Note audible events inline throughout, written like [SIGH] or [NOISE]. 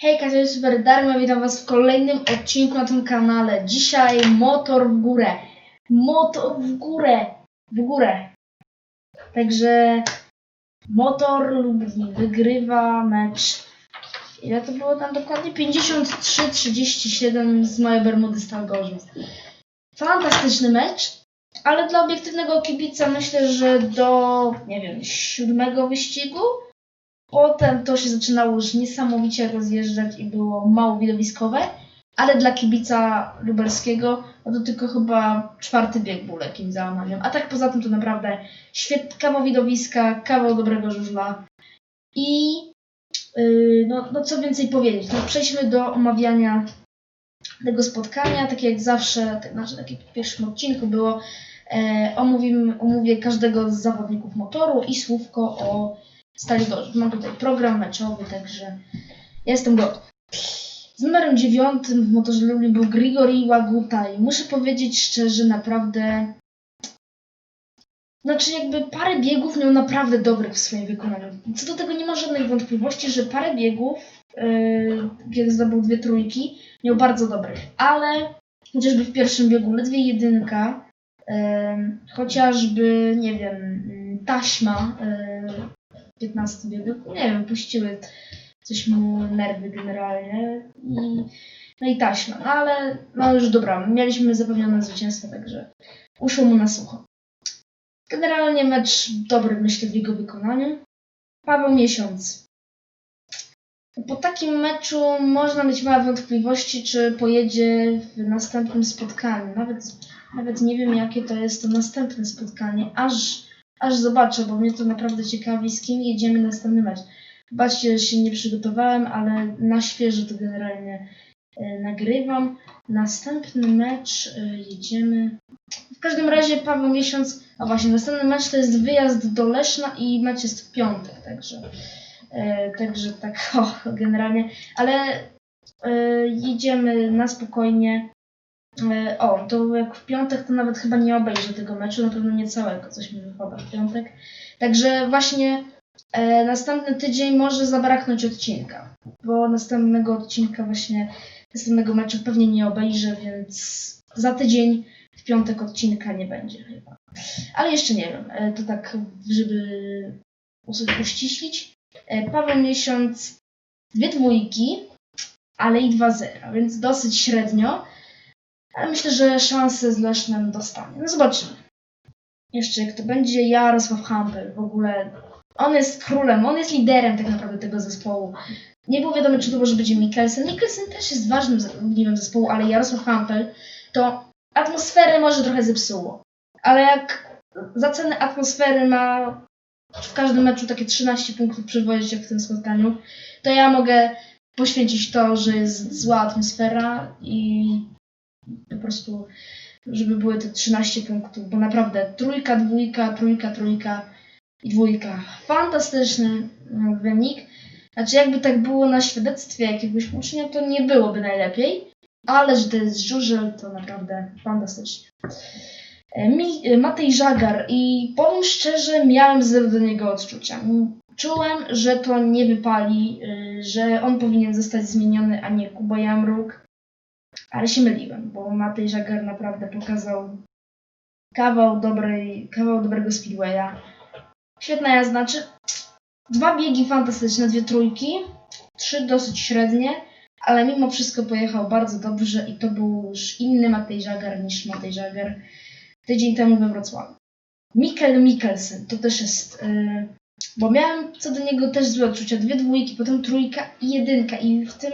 Hejka, to jest Super Darma, witam was w kolejnym odcinku na tym kanale. Dzisiaj motor w górę. Motor w górę. W górę. Także motor Lublin wygrywa mecz. Ile to było tam dokładnie? 53-37 z mojej Bermudy Stal. Fantastyczny mecz, ale dla obiektywnego kibica myślę, że do, nie wiem, siódmego wyścigu Potem to się zaczynało już niesamowicie rozjeżdżać i było mało widowiskowe, ale dla kibica lubelskiego no to tylko chyba czwarty bieg był lekkim załamaniem. A tak poza tym to naprawdę świetny kawał widowiska, kawał dobrego żużla i yy, no, no co więcej powiedzieć. No przejdźmy do omawiania tego spotkania. Tak jak zawsze, tak, znaczy tak jak w pierwszym odcinku było, e, omówimy, omówię każdego z zawodników motoru i słówko o Stali Gorzów. Mam tutaj program meczowy, także jestem gotów. Z numerem dziewiątym w motorze Lublin był Grigori Łaguta i muszę powiedzieć szczerze, naprawdę znaczy jakby parę biegów miał naprawdę dobrych w swoim wykonaniu. Co do tego nie ma żadnych wątpliwości, że parę biegów, yy, kiedy zdobył dwie trójki, miał bardzo dobrych, ale chociażby w pierwszym biegu ledwie jedynka, yy, chociażby, nie wiem, yy, taśma, yy, 15 biegów, nie wiem, puściły coś mu nerwy generalnie i no i taśma, no ale no już dobra, mieliśmy zapewnione zwycięstwo, także uszło mu na sucho. Generalnie mecz dobry, myślę, w jego wykonaniu. Paweł Miesiąc. Po takim meczu można mieć małe wątpliwości, czy pojedzie w następnym spotkaniu. Nawet, nawet nie wiem, jakie to jest to następne spotkanie, aż Aż zobaczę, bo mnie to naprawdę ciekawi, z kim jedziemy następny mecz. Wybaczcie, że się nie przygotowałem, ale na świeżo to generalnie e, nagrywam. Następny mecz e, jedziemy. W każdym razie Paweł Miesiąc, a właśnie następny mecz to jest wyjazd do Leszna i mecz jest w piątek, także, e, także tak [LAUGHS] o, generalnie, ale jedziemy na spokojnie. E, O, to jak w piątek to nawet chyba nie obejrzę tego meczu, na pewno nie całego, coś mi wypada w piątek. Także właśnie e, następny tydzień może zabraknąć odcinka, bo następnego odcinka właśnie, następnego meczu pewnie nie obejrzę, więc za tydzień w piątek odcinka nie będzie chyba. Ale jeszcze nie wiem, e, to tak, żeby uściślić. E, Paweł Miesiąc, dwie dwójki, ale i dwa zera, więc dosyć średnio. Ale myślę, że szansę z Lesznem dostanie. No zobaczymy. Jeszcze jak to będzie Jarosław Hampel. W ogóle on jest królem, on jest liderem tak naprawdę tego zespołu. Nie było wiadomo, czy to może będzie Mikkelsen. Mikkelsen też jest ważnym zawodnikiem zespołu, ale Jarosław Hampel to atmosferę może trochę zepsuło. Ale jak za cenę atmosfery ma w każdym meczu takie 13 punktów przywozić jak w tym spotkaniu, to ja mogę poświęcić to, że jest zła atmosfera i po prostu, żeby były te 13 punktów, bo naprawdę trójka, dwójka, trójka, trójka i dwójka. Fantastyczny no, wynik. Znaczy, jakby tak było na świadectwie jakiegoś ucznia, to nie byłoby najlepiej, ale że to jest żużel, to naprawdę fantastycznie. E, e, Matej Żagar i powiem szczerze, miałem zero do niego odczucia. Czułem, że to nie wypali, że on powinien zostać zmieniony, a nie Kuba Jamruk. Ale się myliłem, bo Matej Żagar naprawdę pokazał kawał, dobrej, kawał dobrego speedwaya. Świetna jazda, znaczy dwa biegi fantastyczne, dwie trójki, trzy dosyć średnie, ale mimo wszystko pojechał bardzo dobrze i to był już inny Matej Żagar niż Matej Żagar tydzień temu we Wrocławiu. Mikkel Mikkelsen to też jest, yy, bo miałem co do niego też złe odczucia, dwie dwójki, potem trójka i jedynka i w tym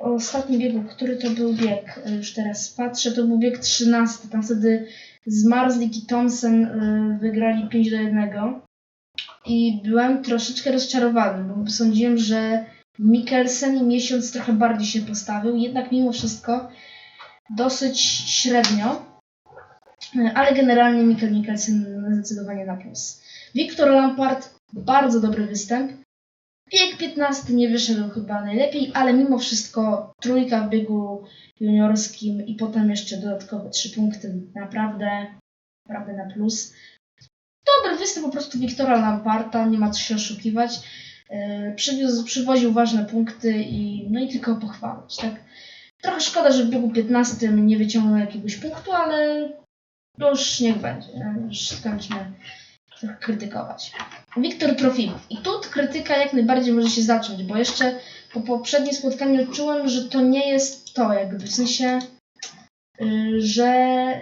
ostatni biegu, który to był bieg, e, już teraz patrzę, to był bieg 13. Tam wtedy Zmarzlik i Thompson e, wygrali 5 do 1. I byłem troszeczkę rozczarowany, bo sądziłem, że Mikkelsen miesiąc trochę bardziej się postawił, jednak mimo wszystko dosyć średnio. E, Ale generalnie Mikkel Mikkelsen zdecydowanie na plus. Wiktor Lampard, bardzo dobry występ. Bieg 15 nie wyszedł chyba najlepiej, ale mimo wszystko trójka w biegu juniorskim i potem jeszcze dodatkowe trzy punkty. Naprawdę, naprawdę na plus. Dobry występ po prostu Wiktora Lamparta, nie ma co się oszukiwać. Yy, przywiózł, przywoził ważne punkty i no i tylko pochwalić, tak? Trochę szkoda, że w biegu 15 nie wyciągnął jakiegoś punktu, ale już niech będzie. Już skończmy trochę krytykować. Wiktor Trofimow. I tu krytyka jak najbardziej może się zacząć, bo jeszcze po poprzednim spotkaniu czułem, że to nie jest to, jakby w sensie, y, że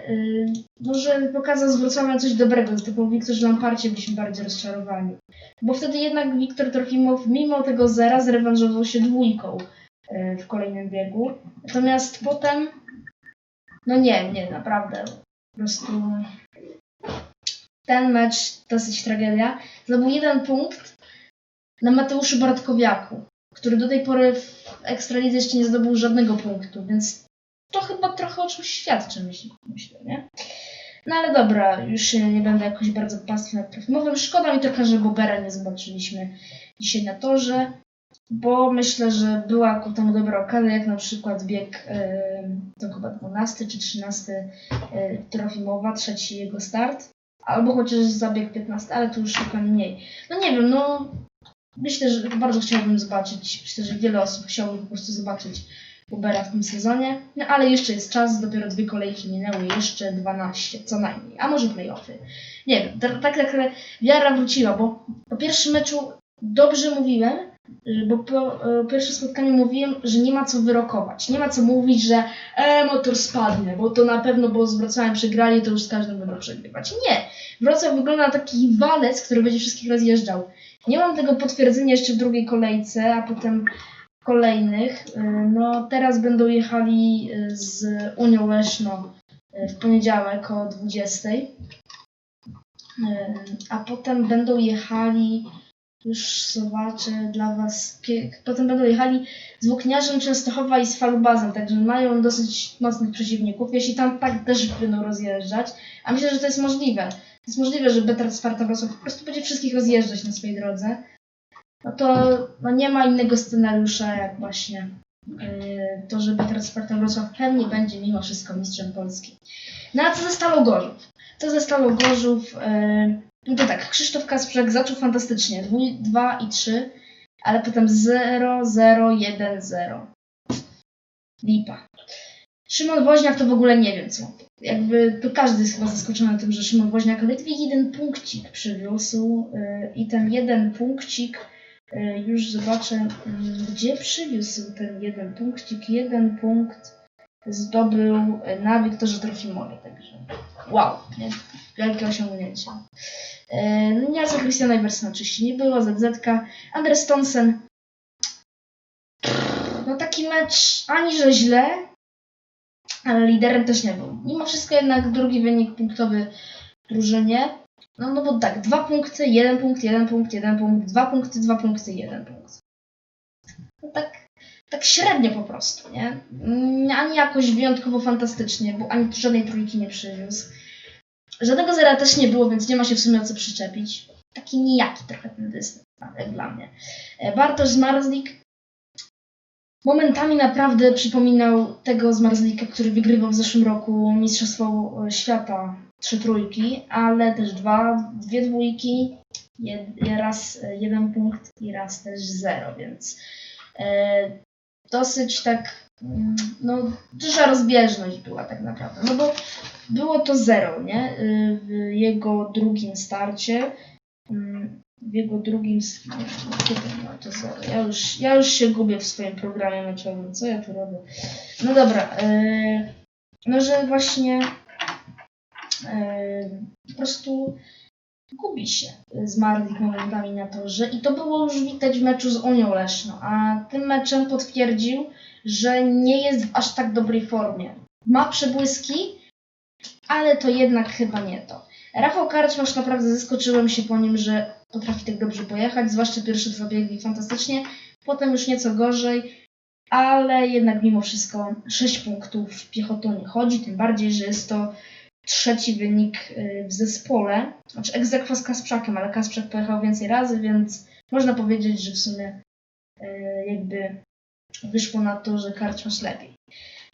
y, może pokazał z Wrocławia coś dobrego, typu Wiktorze Lamparcie byliśmy bardziej rozczarowani. Bo wtedy jednak Wiktor Trofimow mimo tego zera zrewanżował się dwójką y, w kolejnym biegu. Natomiast potem, no nie, nie, naprawdę. Po prostu ten mecz dosyć tragedia. Zdobył jeden punkt na Mateuszu Bartkowiaku, który do tej pory w Ekstralidze jeszcze nie zdobył żadnego punktu, więc to chyba trochę o czymś świadczy, myślę, nie? No ale dobra, już nie będę jakoś bardzo pastwił nad Trofimowym. Szkoda mi trochę, że Bobera nie zobaczyliśmy dzisiaj na torze, bo myślę, że była ku temu dobra okazja, jak na przykład bieg, yy, to chyba 12 czy 13 yy, Trofimowa, trzeci jego start, albo chociaż zabieg 15, ale to już trochę mniej. No nie wiem, no myślę, że bardzo chciałbym zobaczyć, myślę, że wiele osób chciałoby po prostu zobaczyć Ubera w tym sezonie, no ale jeszcze jest czas, dopiero dwie kolejki minęły, jeszcze 12 co najmniej, a może playoffy. Nie wiem, tak tak, tak wiara wróciła, bo po pierwszym meczu dobrze mówiłem, bo po e, pierwszym spotkaniu mówiłem, że nie ma co wyrokować, nie ma co mówić, że e, motor spadnie, bo to na pewno, bo z Wrocławiem przegrali, to już z każdym będą przegrywać. Nie! Wrocław wygląda na taki walec, który będzie wszystkich rozjeżdżał. Nie mam tego potwierdzenia jeszcze w drugiej kolejce, a potem kolejnych. Y, No teraz będą jechali y, z Unią Leszno y, w poniedziałek o 20. Y, A potem będą jechali, już zobaczę dla Was, potem będą jechali z Włókniarzem Częstochowa i z Falubazem, także mają dosyć mocnych przeciwników, jeśli tam tak też będą rozjeżdżać, a myślę, że to jest możliwe. To jest możliwe, że Betar Sparta Wrocław po prostu będzie wszystkich rozjeżdżać na swojej drodze. No to no nie ma innego scenariusza jak właśnie to, że Betar Sparta Wrocław pewnie będzie mimo wszystko mistrzem Polski. No a co ze Stalą Gorzów? Co ze Stalą Gorzów? Yy, no to tak, Krzysztof Kasprzak zaczął fantastycznie, 2 i 3, ale potem 0, 0, 1, 0. Lipa. Szymon Woźniak to w ogóle nie wiem co. Jakby to każdy jest chyba zaskoczony tym, że Szymon Woźniak ledwie jeden punkcik przywiózł yy, i ten jeden punkcik już zobaczę, yy, gdzie przywiózł ten jeden punkcik. Jeden punkt zdobył yy, na Wiktorze Trofimowie, także wow, nie? wielkie osiągnięcie. Yy, no nie, za Christiana Iversona oczywiście nie było, ZZ, Andres Thompson. No taki mecz ani że źle, ale liderem też nie był. Mimo wszystko jednak drugi wynik punktowy drużynie. No, no bo tak, dwa punkty, jeden punkt, jeden punkt, jeden punkt, dwa punkty, dwa punkty, jeden punkt. No tak, tak średnio po prostu, nie? Mm, Ani jakoś wyjątkowo fantastycznie, bo ani żadnej trójki nie przywiózł. Żadnego zera też nie było, więc nie ma się w sumie o co przyczepić. Taki nijaki trochę ten dystans, jak dla mnie. E, Bartosz Zmarzlik momentami naprawdę przypominał tego Zmarzlika, który wygrywał w zeszłym roku Mistrzostwo e, Świata trzy trójki, ale też dwa, dwie dwójki, jed, raz e, jeden punkt i raz też zero, więc e, dosyć tak, mm, no duża rozbieżność była tak naprawdę, no bo było to zero, nie, Y, w jego drugim starcie, Mm, w jego drugim, to ja już, ja już się gubię w swoim programie meczowym, co ja tu robię, no dobra, y, no że właśnie e, po prostu gubi się z Mardik momentami na torze i to było już widać w meczu z Unią Leszno, a tym meczem potwierdził, że nie jest w aż tak dobrej formie. Ma przebłyski, ale to jednak chyba nie to. Rafał Karczmasz naprawdę zaskoczyłem się po nim, że potrafi tak dobrze pojechać, zwłaszcza pierwsze dwa biegi fantastycznie, potem już nieco gorzej, ale jednak mimo wszystko 6 punktów piechotą nie chodzi, tym bardziej, że jest to trzeci wynik y, w zespole, znaczy egzekwa z Kasprzakiem, ale Kasprzak pojechał więcej razy, więc można powiedzieć, że w sumie y, jakby wyszło na to, że Karczmasz lepiej.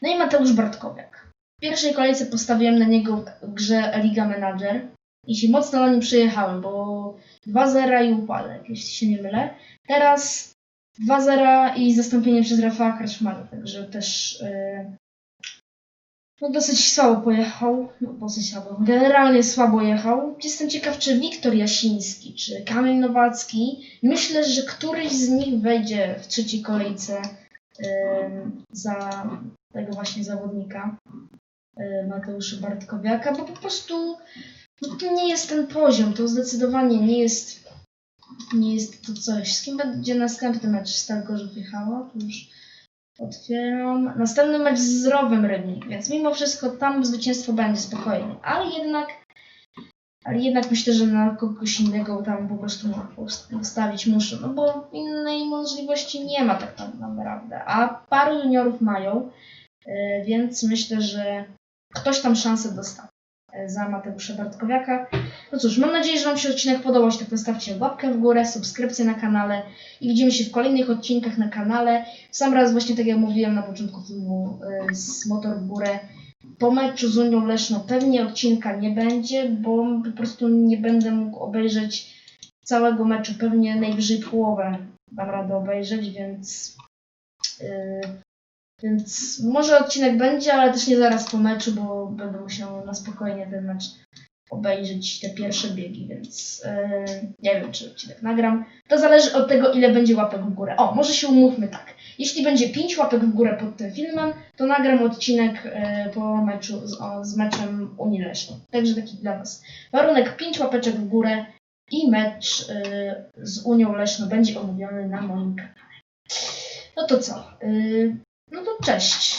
No i Mateusz Bartkowiak. W pierwszej kolejce postawiłem na niego w grze Liga Manager i się mocno na nim przejechałem, bo 2-0 i upadek, jeśli się nie mylę. Teraz 2-0 i zastąpienie przez Rafała Kraczmara, także też yy, no dosyć słabo pojechał, no dosyć słabo, generalnie słabo jechał. Jestem ciekaw, czy Wiktor Jasiński, czy Kamil Nowacki, myślę, że któryś z nich wejdzie w trzeciej kolejce yy, za tego właśnie zawodnika yy, Mateusza Bartkowiaka, bo po prostu no, to nie jest ten poziom, to zdecydowanie nie jest nie jest to coś. Z kim będzie następny mecz? Stal Gorzów jechało? Tu już otwieram. Następny mecz z Rowem Rybnik, więc mimo wszystko tam zwycięstwo będzie spokojnie, ale jednak ale jednak myślę, że na kogoś innego tam po prostu ustawić muszę, no bo innej możliwości nie ma tak naprawdę. A paru juniorów mają, yy, więc myślę, że ktoś tam szansę dostał yy, za Mateusza Bartkowiaka. No cóż, mam nadzieję, że Wam się odcinek podobał. Jeśli tak, to stawcie łapkę w górę, subskrypcję na kanale i widzimy się w kolejnych odcinkach na kanale. Sam raz właśnie tak jak mówiłem na początku filmu yy, z Motor w górę. Po meczu z Unią Leszno pewnie odcinka nie będzie, bo po prostu nie będę mógł obejrzeć całego meczu. Pewnie najwyżej połowę dam radę obejrzeć, więc yy, więc może odcinek będzie, ale też nie zaraz po meczu, bo będę musiał na spokojnie ten mecz obejrzeć te pierwsze biegi, więc yy, nie wiem, czy odcinek nagram. To zależy od tego, ile będzie łapek w górę. O, może się umówmy tak. Jeśli będzie 5 łapek w górę pod tym filmem, to nagram odcinek yy, po meczu z, o, z meczem Unii. Także taki dla Was. Warunek 5 łapeczek w górę i mecz yy, z Unią Leszno będzie omówiony na moim kanale. No to co? Yy, no to cześć.